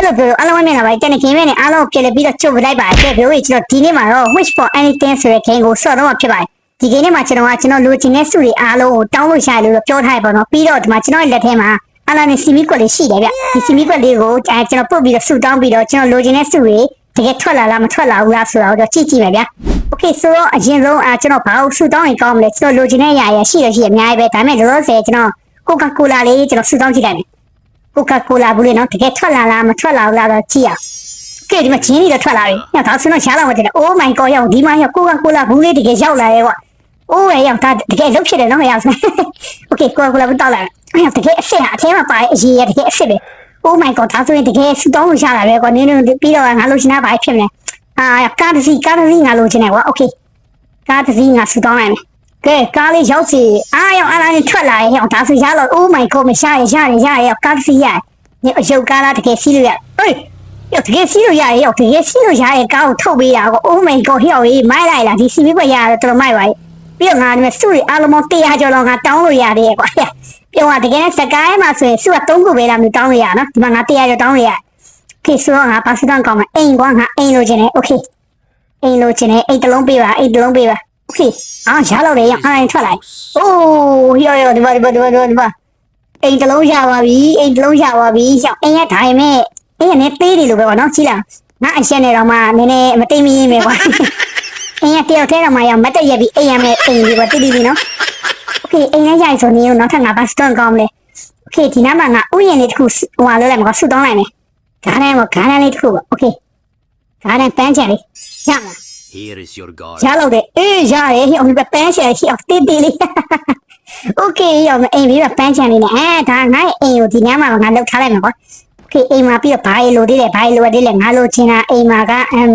Hello bro အားလုံးပဲမြင်လာပါတယ်တနင်္ဂနွေနေ့နဲ့အားလုံးကိုပြန်လည်ပြီးတော့ကြိုပလိုက်ပါတယ်ဘရိုကြီးကျွန်တော်ဒီနေ့မှာတော့ wish for anything ဆိုတဲ့ game ကိုဆော့တော့မှာဖြစ်ပါတယ်ဒီ game ထဲမှာကျွန်တော်ကကျွန်တော်လိုချင်တဲ့စုတွေအားလုံးကိုတောင်းလို့ရတယ်လို့ပြောထားရပါတော့ပြီးတော့ဒီမှာကျွန်တော်ရဲ့လက်ထဲမှာအလာနဲ့စီမီကွက်လေးရှိတယ်ဗျဒီစီမီကွက်လေးကိုအဲကျွန်တော်ပုတ်ပြီးတော့စုတောင်းပြီးတော့ကျွန်တော်လိုချင်တဲ့စုတွေတကယ်ထွက်လာလားမထွက်လာဘူးလားဆိုတာကိုတော့ကြည့်ကြည့်မယ်ဗျ Okay ဆိုတော့အရင်ဆုံးအဲကျွန်တော်ဘာလို့စုတောင်းရင်ကောင်းမလဲကျွန်တော်လိုချင်တဲ့အရာရရှိရရှိအများကြီးပဲဒါပေမဲ့လောလောဆယ်ကျွန်တော်ကိုကာကိုလာလေးကျွန်တော်စုတောင်းကြည့်လိုက်မယ် ကိုကာကိုလာဘူးလေနော်တကယ်ထွက်လာလားမထွက်လာဘူးလားတော့ကြည့်အောင်ကဲဒီမှာဂျင်းကြီးတော့ထွက်လာပြီညဒါဆိုတော့ရှားလာမှတယ် Oh my god ရောက်ဒီမှာရောက်ကိုကာကိုလာဘူးလေတကယ်ရောက်လာရဲ့ကွာ Oh ရောက်ဒါတကယ်လုတ်ဖြစ်တယ်နော်ရောက်စမ်း Okay ကိုကာကိုလာဘူးတောက်လာအဲ့တကယ်အစ်စ်ဟာအထဲမှာပါအရေးရတကယ်အစ်စ်ပဲ Oh my god ဒါဆိုရင်တကယ်စတောင်းလို့ရှားလာပဲကွာနင်းတို့ပြီးတော့ငါလို့ရှင်တာဘာဖြစ်မလဲအာကားတစ်စီးကားတစ်စီးငါလို့ရှင်တယ်ကွာ Okay ကားတစ်စီးငါစတောင်းလိုက်မယ် ကဲကားလေးရောက်စီအားရောက်အားလေးထွက်လာရဲ့ရောက်ဒါဆိုရတော့ Oh my god မရှာရရရရရကားတစ်စီးရညအယုတ်ကားလားတကယ်စီးလို့ရဟေးရောက်တကယ်စီးလို့ရရဲ့ရောက်တကယ်စီးလို့ရရဲ့ကားကိုထုတ်ပေးတာကော Oh my god ဟရောက်ရေးမိုက်လိုက်လားဒီစီးပြီးပဲရတော့တော်မိုက်ပါရဲ့ပြီးတော့ငါဒီမှာစုရီအားလုံးပေါင်း100ကျော်လောက်ငါတောင်းလို့ရတယ်ကွာပြောတာတကယ်စကိုင်းမှာဆိုရင်စုက3ခုပဲလားမျိုးတောင်းလို့ရနော်ဒီမှာငါ100ကျော်တောင်းလို့ရ Okay ဆိုတော့ငါပါစတန်ကောင်းမှာအိမ်ကွာငါအိမ်လိုချင်တယ် Okay အိမ်လိုချင်တယ်အိမ်တစ်လုံးပေးပါအိမ်တစ်လုံးပေးပါ Okay အားရလောက်တယ်ရအားရင်ထွက်လိုက် အိုးရောရောဒီမှာဒီမှာဒီမှာဒီမှာဒီမှာအိမ်တစ်လုံးရပါပြီအိမ်တစ်လုံးရပါပြီရောက်အိမ်ရထိုင်မဲ့အိမ်ရနဲ့သေးတယ်လို့ပဲပေါ့နော်ကြည့်လားငါအရှက်နေတော့မှနည်းနည်းမတိမ်မင်းပဲကွာအိမ်ရတယောက်တည်းတော့မှရောက်မတက်ရက်ပြီးအိမ်ရမဲ့အိမ်လေးပေါ့တိတိလေးနော်โอเคအိမ်ရရိုက်ဆိုနေရောနောက်ထပ်ငါဘာစတော့ကောင်းမလဲโอเคဒီနားမှာငါဥယျာဉ်လေးတစ်ခုဟိုဟာလို့လိုက်မှာဆူတောင်းလိုက်မယ်ဂါရန်ပေါ့ဂါရန်လေးတစ်ခုပေါ့โอเคဂါရန်ပန်းချင်လေးရမှာ Here is your guard. ရလောက်တယ်အေးရတယ်ဟိအောင်ပဲပန်းချန်ရှိအောင်တေးတေးလေး Okay ရအောင်အိမ်ပြီးတော့ပန်းချန်လေးနဲ့အဲဒါငါ့အိမ်ကိုဒီညမှာငါလောက်ထားလိုက်မှာပေါ့ Okay အိမ်မှာပြီးတော့ဘာရေလိုသေးလဲဘာရေလိုသေးလဲငါလိုချင်တာအိမ်မှာကအမ်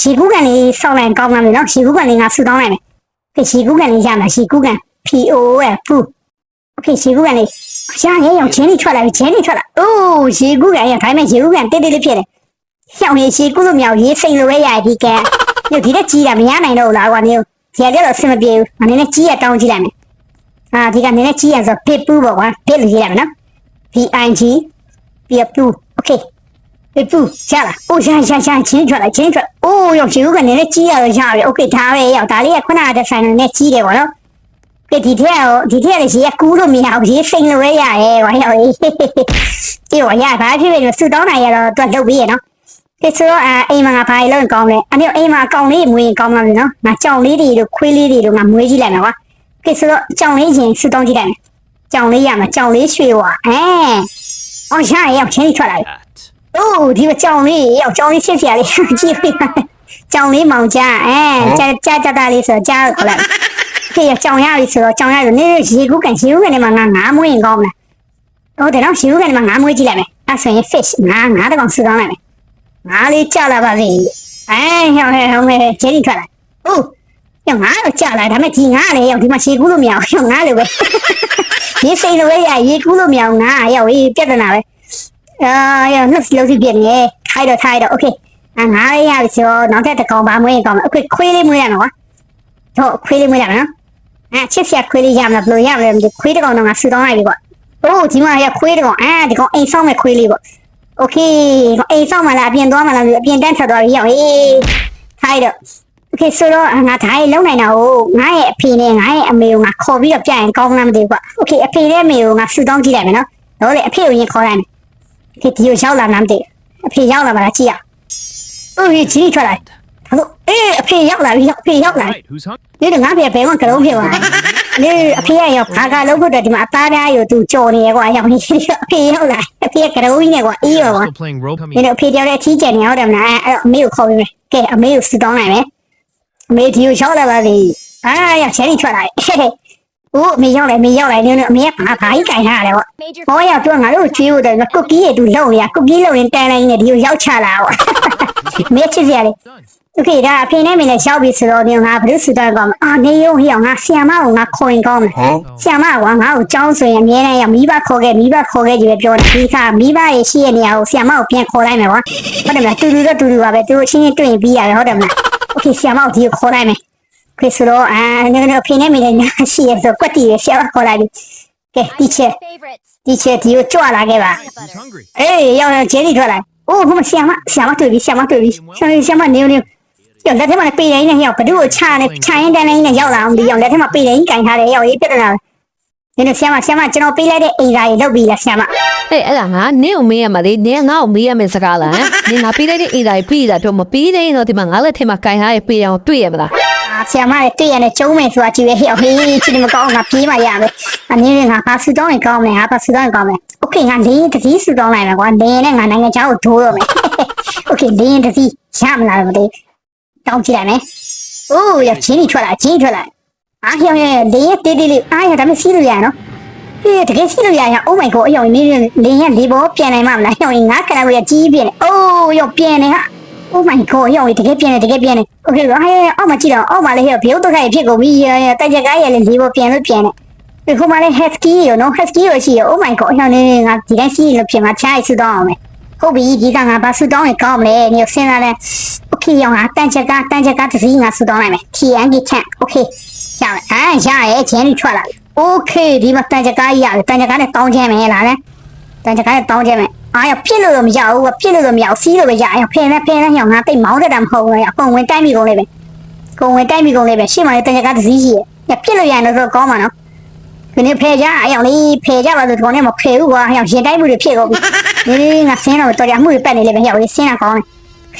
ရှီကူးကန်လေးဆောက်လိုက်ကောင်းလားမလို့ရှီကူးကန်လေးငါဆူတောင်းလိုက်မယ် Okay ရှီကူးကန်လေးရမှာရှီကူးကန် POF ဖူး Okay ရှီကူးကန်လေးရရေအောင်ဂျင်းလေးထွက်လာပြီဂျင်းလေးထွက်လာအိုးရှီကူးကန်ရဒါပေမဲ့ရှီကူးကန်တေးတေးလေးဖြစ်တယ်ရှောင်းရေရှီကူးလို့မရဘူးရေစိန်လိုပဲရရဒီကဲ ညဒီကကြီးတာမရနိုင်တော့လားကွာမျိုးဒီကလည်းတော့အဆင်မပြေဘူးအနေနဲ့ကြီးရတောင်းကြည့်လိုက်မယ်အာဒီကနေနဲ့ကြီးရဆိုပစ်ပူပေါ့ကွာပစ်လို့ရေးလိုက်မယ်နော် PNG ပစ်ပူ okay ပစ်ပူရလားအိုးရရရချင်းထွက်လာချင်းထွက်အိုးရောရှင်ဦးကနေနဲ့ကြီးရတော့ရပြီ okay ဒါပဲရောက်ဒါလေးကခုနကတဆိုင်နဲ့ကြီးတယ်ပေါ့နော်ကဲဒီထက်ရောဒီထက်လည်းရေကူးလို့မရဘူးရေစိန်လို့ရရဲကွာဟေးဒီရောရဘာဖြစ်ဖြစ်ဆူတောင်းနိုင်ရတော့သူကလုတ်ပြီးရနော် ကဲဆိုတော့အဲအိမ်မှာငါဘာလို့ကောင်းလဲအမျိုးအိမ်မှာအကောင်လေးမွေးရင်ကောင်းမှာလေနော်ငါကြောင်လေးတွေတို့ခွေးလေးတွေတို့ငါမွေးကြည့်လိုက်မယ်ကွာကဲဆိုတော့ကြောင်လေးချင်းဆူတောင်းကြည့်လိုက်မယ်ကြောင်လေးရမှာကြောင်လေးရွှေဝါအဲအော်ရရရောက်ချင်းထွက်လာပြီ At. အိုးဒီမှာကြောင်လေးရောက်ကြောင်လေးရှင်းပြလေးကြည့်ပြကြောင်လေးမောင်ကြားအဲကြာကြာကြာတာလေးဆိုတော့ကြားခေါ်လိုက်ကဲကြောင်ရပြီဆိုတော့ကြောင်ရပြီနေရေကူးကန်ရေကူးကန်ထဲမှာငါငါမွေးရင်ကောင်းမလားဟုတ်တယ်နော်ရေကူးကန်ထဲမှာငါမွေးကြည့်လိုက်မယ်အဲဆိုရင် fish ငါငါတကောင်ဆူတောင်းလိုက်မယ် ငါလေးကြလာပါစေအဲဟောင်းဟဲဟောင်းဟဲဂျယ်ရီထွက်လာဟုတ်ညငါတော့ကြလာဒါပေမဲ့ဒီငါလည်းရောက်ဒီမှာရှေးကူးလို့မရအောင်ရောက်ငါလိုပဲရေစိတ်လိုပဲရရေကူးလို့မရအောင်ငါရောက်ရေးပြဿနာပဲအာရနှုတ်စလုံးစီပြနေထိုက်တော့ထိုက်တော့โอเคငါလေးရပြီဆိုတော့နောက်ထပ်တစ်ကောင်ပါမွေးရင်ကောင်းမယ်အခုခွေးလေးမွေးရမှာကွာတော့ခွေးလေးမွေးရမှာနော်အဲချစ်စရာခွေးလေးရမှာဘယ်လိုရမလဲခွေးတစ်ကောင်တော့ငါဆူတောင်းလိုက်ပြီကွာအိုးဒီမှာရခွေးတစ်ကောင်အဲဒီကောင်အိမ်ဆောင်မဲ့ခွေးလေးပေါ့ โอเคအိမ်ဆောင်မလားအပြင်သွားမလားအပြင်တန်းထွက်သွားပြီရောက်ဟေးထိုက်တော့โอเคဆိုတော့ငါဒါရေးလုံနိုင်တာကိုငါရဲ့အဖေနဲ့ငါရဲ့အမေကိုငါခေါ်ပြီးတော့ပြရင်ကောင်းလားမသိဘူးကွာโอเคအဖေနဲ့အမေကိုငါဆူတောင်းကြည့်လိုက်မယ်နော်တော့လေအဖေကိုရင်ခေါ်လိုက်မယ်โอเคဒီကိုရောက်လာမှမသိဘူးအဖေရောက်လာပါလားကြည့်ရအောင်အိုးကြီးထွက်လာဘာလို့အေးအဖေရောက်လာပြီအဖေရောက်လာပြီ Right, who's hungry? ဒီတော့ငါဖေဘယ်မှကလုံးဖြစ်သွား လေအဖေကရောက်ဘာကလုံးဖို့အတွက်ဒီမှာအသားပြားယူသူကြော်နေရကွာရောက်နေအဖေရောက်လာအဖေကကလုံးကြီးနဲ့ကွာအေးရောကွာ Still playing rope. ဒီတော့အဖေတယောက်တည်းအထီးကျန်နေဟုတ်တယ်မလားအဲ့တော့အမေကိုခေါ်ပြီးမယ်ကဲအမေကိုစူတောင်းနိုင်မယ်အမေဒီကိုရောက်လာပါပြီအာရချယ်ရီထွက်လာတယ်ဦးအမေရောက်လာအမေရောက်လာနေနေအမေကဘာဘာကြီးကြိုင်ထားရတယ်ပေါ့ Major ဘောရောက်တော့ငါတို့ကျွေးဖို့တယ်ကုတ်ကီးရဲ့သူလုံရကုတ်ကီးလုံရင်တန်လိုက်နေဒီကိုရောက်ချလာပေါ့မေချစ်စရာလေ Done. โอเคဒါအဖေနဲ့မင်းနဲ့ရောက်ပြီဆိုတော့ဒီငါဘယ်လိုစူတောင်းကောင်းမလဲအာနေရုံဟိအောင်ငါဆီယမကိုငါခေါ်ရင်ကောင်းမလဲ ဆီယမကငါ့ကိုကြောင်းဆိုရင်အမြဲတမ်းရောက်မိဘခေါ်ခဲ့မိဘခေါ်ခဲ့ကြီးပဲပြောတယ်ဒီခါမိဘရဲ့ရှိရဲ့နေရာကိုဆီယမကိုပြန်ခေါ်လိုက်မယ်ကွာဟုတ်တယ်မလားတူတူတော့တူတူပါပဲသူတို့ချင်းချင်းတွေ့ရင်ပြီးရတယ်ဟုတ်တယ်မလားโอเคဆီယမကိုဒီကိုခေါ်လိုက်မယ်ခရစ်ဆိုတော့အာနေနေအဖေနဲ့မိနဲ့ညာရှိရဲ့ဆိုကွက်တီရဲ့ဆီယမခေါ်လိုက်ပြီကဲတီချာ favorites. တီချာဒီကိုကြွလာခဲ့ပါ Who's hungry? အေးရောက်တော့ဂျယ်ရီထွက်လာ အိုးဟိုမှာဆီယမဆီယမတွေ့ပြီဆီယမတွေ့ပြီဆီယမဆီယမနေ နေယောလက်ထက်မှာပေးတိုင်းနဲ့ယောဘဒုကိုချနေချရင်တန်းတိုင်းနဲ့ရောက်လာအောင်ဒီယောလက်ထက်မှာပေးတိုင်းကင်ထားတယ်ယောရေးပြတ်တာဒီနေ့ဆီယမဆီယမကျွန်တော်ပေးလိုက်တဲ့အိမ်သားကြီးလုပ်ပြီးလားဆီယမ ဟဲ့အဲ့ဒါငါနင့်ကိုမေးရမှာလေနင်ကငါ့ကိုမေးရမယ့်စကားလားဟမ်နင်ငါပေးလိုက်တဲ့အင်တာကြီးပြီးတာတော့မပြီးသေးရင်တော့ဒီမှာငါလည်းထင်မှာကင်ထားရပေးအောင်တွေ့ရမလား အာဆီယမလည်းတွေ့ရနဲ့ကျုံးမယ်ဆိုတာကြည့်ပဲဟဲ့ဟေးချစ်နေမကောင်းငါပြေးမှရမယ်အနေနဲ့ငါပါဆူတောင်းရင်ကောင်းမယ်ငါပါဆူတောင်းရင်ကောင်းမယ်โอเคငါလင်းတတိဆူတောင်းလိုက်မယ်ကွာလင်းနဲ့ငါနိုင်ငံခြားကိုဒိုးတော့မယ်โอเคလင်းတတိရမလားမသိ တောင်းကြည့်လိုက်မယ်အိုးရချင်းကြီးထွက်လာချင်းထွက်လာအာဟျောင်းရလင်းတေးတေးလေးအာရဒါမှစီးလို့ရနော်ဟေးတကယ်စီးလို့ရရ Oh my god အယောင်နေလင်းရလေးဘောပြန်နိုင်မှာမလားဟျောင်းရင်ငါကနဝရကြီးပြင်းနေအိုးရောပြန်နေဟာ Oh my god ရောတကယ်ပြန်နေတကယ်ပြန်နေ Okay ဟာရအောက်မှာကြည့်တော့အောက်မှာလည်းဟဲ့ဘယုတ်တော့ခိုင်ဖြစ်ကုန်ပြီတိုက်ကြကားရလည်းလေးပေါ်ပြန်လို့ပြန်နေဒီခုမှလည်း husky ရောနော် husky ရောရှိရ Oh my god ဟောင်းနေငါဒီတိုင်းစီးလို့ဖြစ်မှာချားရဆူတော့အောင်မယ် ဟုတ်ပြီဒီကငါဘာဆူတောင်းရင်ကောင်းမလဲနေစဉ်းစားလဲ Okay ရောငါတန်ချက်ကားတန်ချက်ကားတစ်စီးငါဆူတောင်းလိုက်မယ် TNG 10 Okay ရမယ်အာရရဲ့ချင်းကြီးထွက်လာပြီ Okay ဒီမှာတန်ချက်ကားရတယ်တန်ချက်ကားနဲ့တောင်းချမ်းမယ်လားလဲတန်ချက်ကားနဲ့တောင်းချမ်းမယ်အာရပြစ်လို့တော့မရဘူးပြစ်လို့တော့မရဘူးစီးလို့ပဲရအောင်ဖင်နဲ့ဖင်နဲ့ဟောင်းငါတိတ်မောင်းတတ်တာမဟုတ်ဘူးရအကုန်ဝင်တိုက်မိကုန်လေပဲကိုဝင်တိုက်မိကုန်လေးပဲရှေ့မှာလည်းတန်ကြကားတစ်စီးရှိရညပြစ်လို့ရရင်တော့ကောင်းမှာနော် ဒီနေ့ဖယ်ကြအယောင်လေးဖယ်ကြပါဆိုဒီကောင်နဲ့မဖယ်ဘူးကွာအယောင်ရင်တိုက်မှုတွေဖြစ်ကုန်ပြီဒီနေ့ငါဆင်းတော့တော်ကြမှုတွေပတ်နေလေပဲရောက်လေးဆင်းတာကောင်းတယ်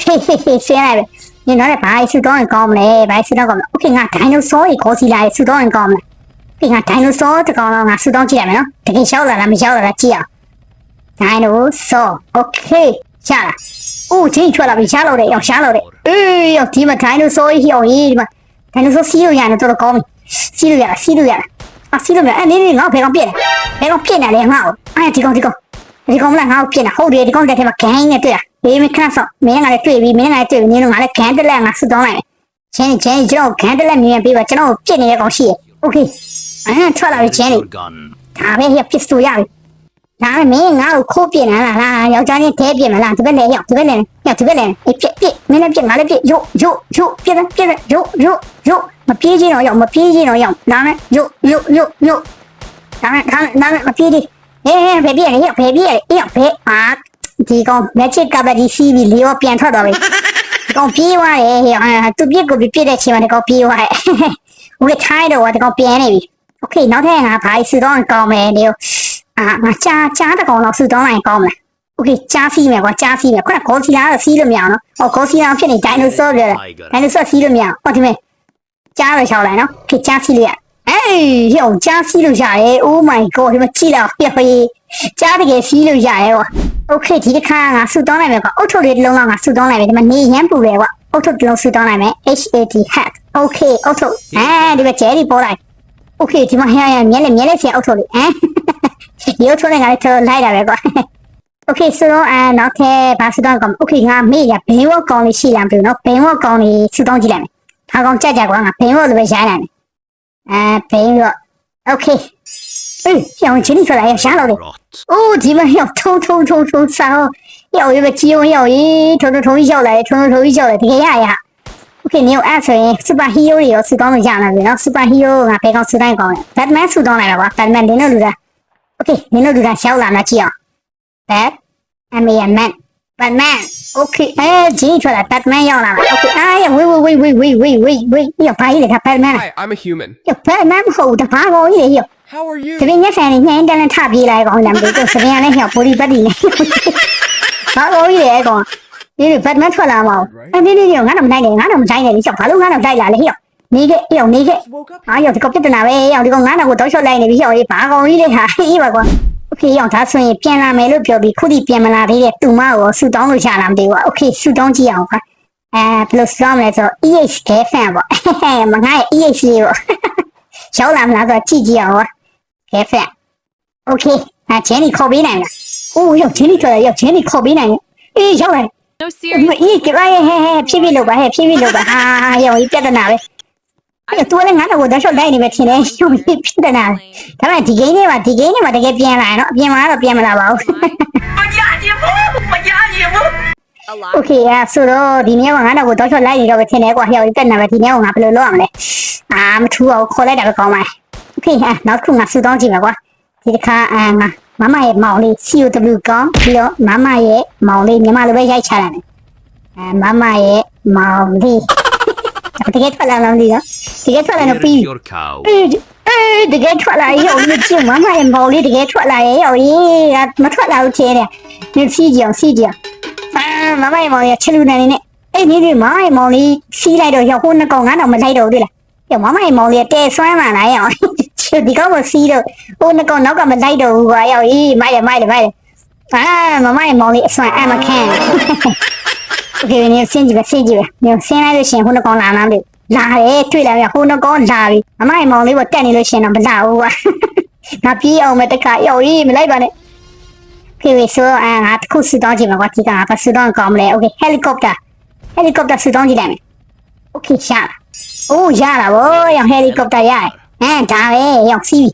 ဟေးဟေးဟေးဆင်းလိုက်ပဲညတော့လည်းဘာဆူတော့ရင်ကောင်းမလဲဘာဆူတော့ကောင်းမလဲโอเคငါဒိုင်နိုဆောကြီးခေါ်စီလာဆူတော့ရင်ကောင်းမလဲဒီငါဒိုင်နိုဆောတကောင်တော့ငါဆူတော့ကြည့်ရမယ်နော်တကယ်ရှောက်လာလားမရှောက်လာလားကြည့်အောင်ဒိုင်နိုဆောโอเคရလားအိုးချင်းထွက်လာပြီရှားလို့တယ်ရောက်ရှားလို့တယ်အေးရောက်ဒီမှာဒိုင်နိုဆောကြီးရောက်ရေးဒီမှာ ဒါနဲ့ဆိုစီးလို့ရတယ်တော်တော်ကောင်းပြီစီးလို့ရတာစီးလို့ရတာ ။အာစီးလို့မရအဲ့နေနေငါ့ကိုဘယ်ကောင်ပြစ်လဲ။ဘယ်ကောင်ပြစ်နေလဲငါ့ကို။အဲ့ဒီကောင်ဒီကောင်ဒီကောင်မလားငါ့ကိုပြစ်နေဟုတ်တယ်ဒီကောင်တက်ထဲမှာဂိုင်းနဲ့တွေ့တာ။ဘေးမခန့်ဆောင်မင်းငါလည်းတွေ့ပြီမင်းငါလည်းတွေ့ပြီနင်းတို့ငါလည်းဂိုင်းတက်လက်ငါဆူတောင်းလိုက်မယ်။ချင်းချင်းကျွန်တော်ဂိုင်းတက်လက်မြင်ပေးပါကျွန်တော်ပြစ်နေတဲ့ကောင်ရှိရဲ့။ Okay ။အဲ့ထွက်လာပြီချင်းနေ။ဒါပဲဟိပစ္စတိုရပြီ။ဒါမင်းငါ့ကိုခိုးပြင်လာလားယောက်ျားချင်းထဲပြင်မလားဒီဘက်နဲ့ရောက်ဒီဘက်နဲ့ရောက်ဒီဘက်နဲ့ပြစ်ပြစ်မင်းလည်းပြစ်ငါလည်းပြစ်ရုတ်ရုတ်ရုတ်ပြစ်တယ်ပြစ်တယ်ရုတ်ရုတ်ရုတ် မပြေးချင်းတော့ရောက်မပြေးချင်းတော့ရောက်ဒါနဲ့ရို့ရို့ရို့ရို့ဒါနဲ့ဒါနဲ့ဒါနဲ့မပြေးသေးဟေးဟေးဘယ်ပြေးရလဲရောက်ဘယ်ပြေးရလဲအေးရောက်ဘယ်အာဒီကောင် magic ကဘာဒီစီးပြီးလေးရောပြန်ထွက်သွားပြီဒီကောင်ပြေးသွားတယ်ဟေးအာသူပြစ်ကိုပြစ်တဲ့ချိန်မှာဒီကောင်ပြေးသွားတယ်ဝစ်ထိုင်းတော့ဒီကောင်ပြန်နေပြီ โอเคနောက်ထပ်ငါဘာဆူတော့ကောင်းမယ်နေအာငါကြားကြားတကောင်တော့ဆူတော့နိုင်ကောင်းမလားโอเคကြားစီးမယ်ကွာကြားစီးမယ်ခုနကဂေါ်စီလာတော့စီးလို့မရအောင်နော်ဟောဂေါ်စီလာဖြစ်နေဒိုင်နိုဆောပြောတယ် Tiger. ဒိုင်နိုဆောစီးလို့မရအောင်ဟောဒီမဲ့ ကြားတော့ရှောက်လိုက်နော်ဖြစ်ကြားစီးလို့ရအေးဟိုကြားစီးလို့ရတယ် oh my god ဒီမှာကြည့်တော့ပြဖေးကြားတကယ်စီးလို့ရတယ်ကွာโอเคဒီတစ်ခါငါဆူတော့နိုင်မယ်ကွာအုတ်ထုတ်လေးတစ်လုံးလောက်ငါဆူတော့နိုင်မယ်ဒီမှာနေရမ်းပူတယ်ကွာအုတ်ထုတ်တစ်လုံးဆူတော့နိုင်မယ် HAT hack okay အုတ်ထုတ်အဲဒီမှာကျဲဒီပေါ်လိုက် โอเคဒီမှာဟဲ့ဟဲ့မြဲလေမြဲလေဆရာအုပ်ထုတ်လေဟမ်ဒီအုပ်ထုတ်နေငါလည်းတော်လိုက်တာပဲကွာโอเคဆိုတော့အဲနောက်ထပ်ဘာစတော့ကောင်โอเคငါမေ့ရဘင်းဝတ်ကောင်လေးရှိလားမသိဘူးเนาะဘင်းဝတ်ကောင်လေးစူတောင်းကြည့်လိုက်မယ် ဒါကောင်ကြက်ကြကွာငါဘင်းဝတ်လိုပဲရိုင်းလိုက်မယ်အဲဘင်းဝတ်โอเคအေးရောင်ချင်းကြီးထွက်လာရရှားလို့လေ Rot. အိုးဒီမှာရောက်ထုံထုံထုံထုံဆောင်းရောက်ရပဲကြီးဝင်ရောက်ရေးထုံထုံထုံကြီးရောက်လာတယ်ထုံထုံထုံကြီးရောက်လာတကယ်ရရโอเคနေအဲ့ဆိုရင်စူပါဟီးရိုးတွေရောစူတောင်းလို့ရလာပြီเนาะစူပါဟီးရိုးကဘယ်ကောင်စူတိုင်းကောင်းလဲဘတ်မန်စူတောင်းလိုက်တာကွာဘတ်မန်နင်းတို့လူတာโอเคနင်းတို့လူတာရှောက်လာမှကြည့်အောင်ဘတ်အမေယ Okay, eh, G, try that Batman yawn on. Okay, I wait, wait, wait, wait, wait, wait, wait. Yo, pay the Batman. Hi, I'm a human. Yo, Batman ho, the pay go ye yo. How are you? သပင်ရက်ဆိုင်နဲ့ညှင်းတန်းနဲ့ထပြေးလိုက်ကောင်တယ်မလို့သပင်ကလည်းညှောက်ပိုလီပတ်တီနဲ့ဘာလို့ကြီးလဲကောင်ဒီဘတ်မန်ထွက်လာမှာအဲ့ဒီဒီငါတော့မနိုင်နဲ့ငါတော့မနိုင်နဲ့ချက်ဘာလို့ငါတော့တိုက်လာလဲဟိနေခဲ့ဟိနေခဲ့ဟာယောဒီကောပြစ်တနာပဲဟိယောဒီကောငါတော့ကိုတောက်လျှော့လိုက်နေပြီဟိယောဘာကောင်ကြီးလဲဟာအေးပါကွာ okay ရောက်ဒါဆိုရင်ပြန်လာမယ်လို့ပြောပြီးခုထိပြန်မလာသေးတဲ့သူမကိုဆူတောင်းလို့ရလားမသိဘူး okay ဆူတောင်းကြည့်အောင်ပါအဲဘယ်လိုဆူတောင်းမလဲဆိုတော့ eh ကဲ fan ပေါ့မငါရဲ့ eh လေးပေါ့ရောက်လာမလားဆိုတော့ကြည့်ကြည့်အောင်ပါကဲ fan okay ငါဂျန်နီခေါ်ပေးနိုင်လားအိုးရောက်ဂျန်နီခေါ်ရရောက်ဂျန်နီခေါ်ပေးနိုင်အေးရောက်လာ No serious အေးကြရဟဲ့ဖြည်းဖြည်းလုပ်ပါဟဲ့ဖြည်းဖြည်းလုပ်ပါဟာရောက်ပြီပြဿနာပဲ အဲ့တူလည်းငါ့ကိုတော့ရှော့လိုက်နေပဲထင်တယ်ရှုပ်ပြီးဖြစ်တယ်လားဒါပေမဲ့ဒီဂိမ်းလေးမှာဒီဂိမ်းလေးမှာတကယ်ပြန်လာရနော်အပြင်မှာတော့ပြန်မလာပါဘူးမကြရင်ဘူးမကြရင်ဘူး Okay อ่ะဆိုတော့ဒီနေ့ကငါတော့ကိုတော့ချော့လိုက်နေတော့ပဲထင်တယ်ကွာဟျော်ကြီးတက်နေပဲဒီနေ့ကငါဘယ်လိုလုပ်ရမလဲအာမထူအောင်ခေါ်လိုက်တာပဲကောင်းပါ Okay ဟာနောက်ခုငါဆူတောင်းကြည့်မှာကွာဒီတစ်ခါအာငါမမရဲ့မောင်လေး COW ကောင်းပြီးတော့မမရဲ့မောင်လေးညီမလိုပဲရိုက်ချရတယ်အဲမမရဲ့မောင်လေး တကယ်ထွက်လာလားမသိတော့တကယ်ထွက်လာတော့ပြီး your cow. အေးအေးတကယ်ထွက်လာရောမကြည့်မမရဲ့မောင်လေးတကယ်ထွက်လာရဲ့ရောရေးမထွက်လာဘူးချဲတယ်နေစီကြအောင်စီကြအောင်အာမမရဲ့မောင်လေးချစ်လူနေနေအေးနေဒီမမရဲ့မောင်လေးစီးလိုက်တော့ရောက်ဟိုနှစ်ကောင်ငါတော့မလိုက်တော့ဘူးလေရောမမရဲ့မောင်လေးတဲဆွမ်းမှလာရောချစ်ဒီကောင်မစီးတော့ဟိုနှစ်ကောင်နောက်ကမလိုက်တော့ဘူးကွာရောရေးမိုက်တယ်မိုက်တယ်မိုက်တယ် အာမမရဲ့မောင်လေးအဆွမ်းအမခံโอเคနေစင်ကြည့်ပဲစင်ကြည့်ပဲနေစင်လိုက်လို့ရှိရင်ဟိုနှစ်ကောင်လာလားမသိဘူး လာတယ်တွေ့လာပြီဟိုနှကောင်လာပြီမမရဲ့မောင်လေးကိုတက်နေလို့ရှရင်တော့မလာဘူးကွာငါပြေးအောင်မတခါရောက်ရေးမလိုက်ပါနဲ့ဖေဖေဆိုအာငါတစ်ခုစူတောင်းကြည့်မှာကွာဒီကငါပါစူတောင်းကောင်းမလဲโอเคဟယ်လီကော်ပတာဟယ်လီကော်ပတာစူတောင်းကြည့်လိုက်မယ်โอเคရလာအိုးရလာဗောရောဟယ်လီကော်ပတာရတယ်အဲဒါပဲရောက်စီးပြီ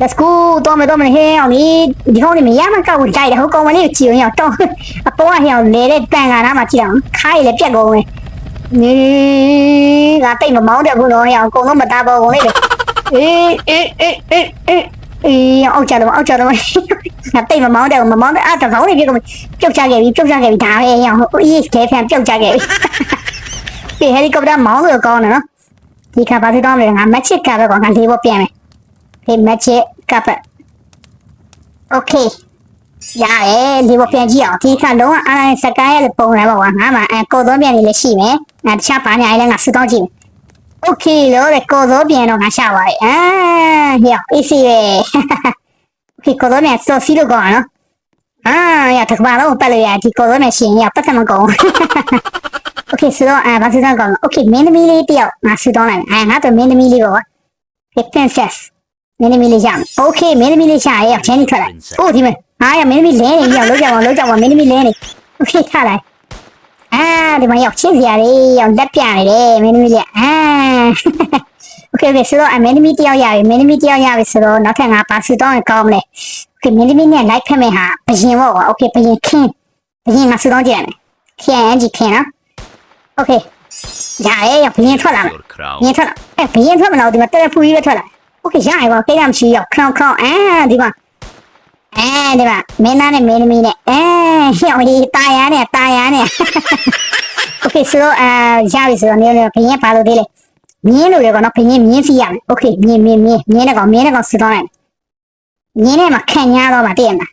Let's go တော့မတော့မဟဲအောင်လေဒီကောင်လေးမရမကောက်ဘူးတိုက်တယ်ဟိုကောင်မလေးကိုကြည့်ရင်တော့အပေါ်ကဟဲအောင်လဲတဲ့တန်ကနာမှာကြည့်အောင်ခါရည်လည်းပြက်ကုန်ပဲနေငါတိတ်မမောင်းတဲ့ဘူးတော့ဟဲ့အကုန်လုံးမသားပေါ်ကုန်လေးလေအေးအေးအေးအေးအေးအေးအောက်ကြတော့အောက်ကြတော့ငါတိတ်မမောင်းတဲ့မမောင်းတဲ့အားတကောင်းနေပြီကုန်ပြုတ်ချခဲ့ပြီပြုတ်ချခဲ့ပြီဒါပဲဟဲ့ဟိုအေးခဲဖန်ပြုတ်ချခဲ့ပြီဒီဟယ်လီကော်ပတာမောင်းလို့ကောင်းတယ်နော်ဒီခါပါစီတော့မယ်ငါမက်ချစ်ကပဲကွာငါလေးပေါ်ပြန်မယ် ဟေး magic carpet okay ရတယ်ဒီဘပြန်ကြည့်အောင်ဒီခါလုံးဝအာရစကားရဲ့ပုံစံပေါ့ကွာငါမှအကောသောပြန်နေလည်းရှိမယ်ငါတခြားပါညာလေးလည်းငါစူးကောင်းကြည့်မယ် okay လို့တဲ့ကောသောပြန်တော့ငါရှာပါတယ်အာဟေး easy ပဲ okay ကောသောပြန်စော်စီလို့ကောနော်အာရတကဘာတော့ပတ်လို့ရဒီကောသောပြန်ရှင်ရပတ်သက်မကုန် okay ဆိုတော့အာဘာစူးကောင်းကော okay မင်းသမီးလေးတယောက်ငါစူးတော့လိုက်မယ်အာငါတို့မင်းသမီးလေးပေါ့ကွာ princess မင်းသမီးလေးရမယ်โอเคမင်းသမီးလေးရှာရဲ့ချမ်းကြီးထွက်လိုက်အိုးဒီမဲ့အာရမင်းသမီးလဲနေပြီအောင်လောက်ကြအောင်လောက်ကြအောင်မင်းသမီးလဲနေโอเคထားလိုက် อ่าဒီမှာရောက်ချင်းစရာလေးရောက်လက်ပြနေတယ်မင်းသမီးလေးအာโอเคโอเคဆိုတော့အမင်းသမီးတယောက်ရပြီမင်းသမီးတယောက်ရပြီဆိုတော့နောက်ထပ်ငါပါဆူတော့ရင်ကောင်းမလဲโอเคမင်းသမီးနဲ့ like ဖက်မယ်ဟာဘယင်ပေါ့ကွာโอเคဘယင်ခင်းဘယင်ငါဆူတော့ကြည့်ရမယ်ခင်းအန်ကြီးခင်းနော်โอเคဒါရဲ့ရောက်ဘယင်ထွက်လာမယ် Your crow. ဘယင်ထွက်လာအဲဘယင်ထွက်မလို့ဒီမှာတက်ဖူကြီးပဲထွက်လာ โอเคရရပါကိစ္စမရှိရောခေါင်းခေါင်းအာဒီမှာအဲဒီမှာမင်းသားနဲ့မင်းသမီးနဲ့အဲဟိုဒီတာယာနဲ့တာယာနဲ့ โอเคဆိုတော့အာရပြီဆိုတော့နေနေဘင်းရဲ့ပါလို့သေးလေမြင်းလို့လေကောနော်ဘင်းရဲ့မြင်းစီရမယ်โอเคမြင်းမြင်းမြင်းမြင်းနဲ့ကောင်မြင်းနဲ့ကောင်စတော့လိုက်မြင်းနဲ့မှာခံရတော့မှာတည့်ရမှာ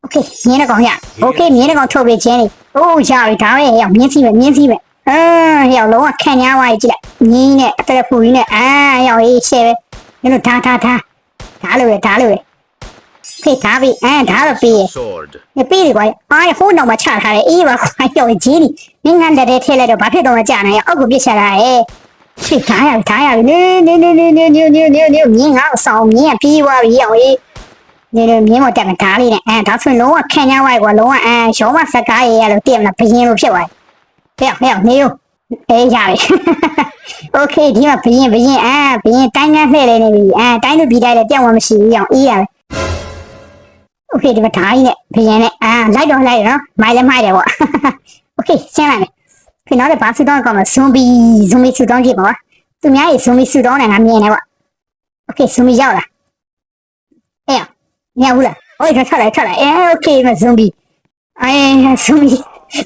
โอเคမြင်းနဲ့ကောင်ရโอเคမြင်းနဲ့ကောင်ထုတ်ပေးခြင်းနေအိုးရပြီဒါပဲရောက်မြင်းစီပဲမြင်းစီပဲအာရောက်လုံးဝခံရသွားပြီကြည့်လိုက်မြင်းနဲ့အတက်ဖူကြီးနဲ့အာရောက်ရေးရှယ်ပဲ မင်းတို့ထားထားထားဒါလိုပဲဒါလိုပဲဖေးထားပြီအဲဒါတော့ပြီးရပြီးပြီကွာအာဟိုးနောက်မှာချထားတယ်အေးပါခွာကြောက်ဂျင်းနီငန်းတဲ့ထဲလိုက်တော့ဘာဖြစ်တော့မှကြာနေရအောက်ကိုပြစ်ချတာရဲ့ဖေးထားရထားရနင်းနင်းနင်းနင်းနင်းနင်းနင်းနင်းနင်းမြင်းငါ့ဆောင်မြင်းကပြီးသွားပြီအောင်အေးနေနေမြင်းမတက်မထားလေးနဲ့အဲဒါဆိုလုံးဝခံရပါ့ကွာလုံးဝအဲရောမစကားရေရလို့တည့်မလားဘယင်းလိုဖြစ်သွားတယ်ဖေးဖေးနေရော အေးရပြီโอเคဒီမှာဘရင်ဘရင်အာဘရင်တိုင်းကန်းလှည့်လဲနေပြီအာတိုင်းလူပြီးတိုင်းလည်းပြောင်းဝမရှိဘူးအောင်အေးရပြီโอเคဒီမှာဓာကြီးနဲ့ဘရင်နဲ့အာလိုက်တော့လိုက်နော်မိုင်လည်းမိုက်တယ်ပေါ့โอเคရှင်းလိုက်မယ်ခင်ဗျားလည်းဘာဆူတောင်းကောင်မဇွန်ဘီဇွန်ဘီဆူတောင်းကြည့်ပါဦးသူများရေဇွန်ဘီဆူတောင်းနေငါမြင်နေပေါ့โอเคဇွန်ဘီရောက်လာအေးမရဘူးလားဟိုထွက်လာထွက်လာအေးโอเคမဇွန်ဘီအေးဇွန်ဘီ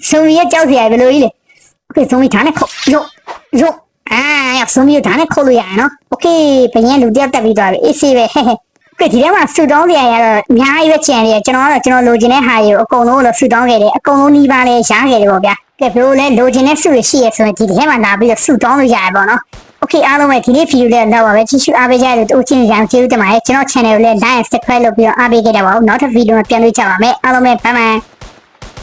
ဇွန်ဘီရဲ့ကြောက်စရာဘယ်လိုကြီးလဲ โอเคဇွန်ဘီဓာတ်နဲ့ခုတ်ရုပ်ရုပ်အာရဇွန်ဘီဓာတ်နဲ့ခုတ်လို့ရရနော်โอเคဘယံလူတယောက်တက်ပြီးသွားပြီအေးစေးပဲဟဲ့ဟဲ့ ကဲဒီထဲမှာဆူတောင်းစရာရတော့အများကြီးပဲကြံနေတယ်ကျွန်တော်ကတော့ကျွန်တော်လိုချင်တဲ့ဟာတွေကိုအကုန်လုံးလို့ဆူတောင်းခဲ့တယ်အကုန်လုံးနှီးပါလေရှားခဲ့တယ်ပေါ့ဗျာကဲဘလို့လဲလိုချင်တဲ့ဆူရရှိရဆိုရင်ဒီထဲမှာလာပြီးတော့ဆူတောင်းလို့ရတယ်ပေါ့နော်โอเคအားလုံးပဲဒီနေ့ဗီဒီယိုလေးတော့ပါပဲကြည့်ရှုအားပေးကြတဲ့တူချင်းကြံကျေးဇူးတင်ပါတယ်ကျွန်တော် channel ကိုလည်း like and subscribe လုပ်ပြီးတော့အားပေးခဲ့ကြပါဦးနောက်ထပ်ဗီဒီယိုမှာပြန်တွေ့ကြပါမယ်အားလုံးပဲ bye bye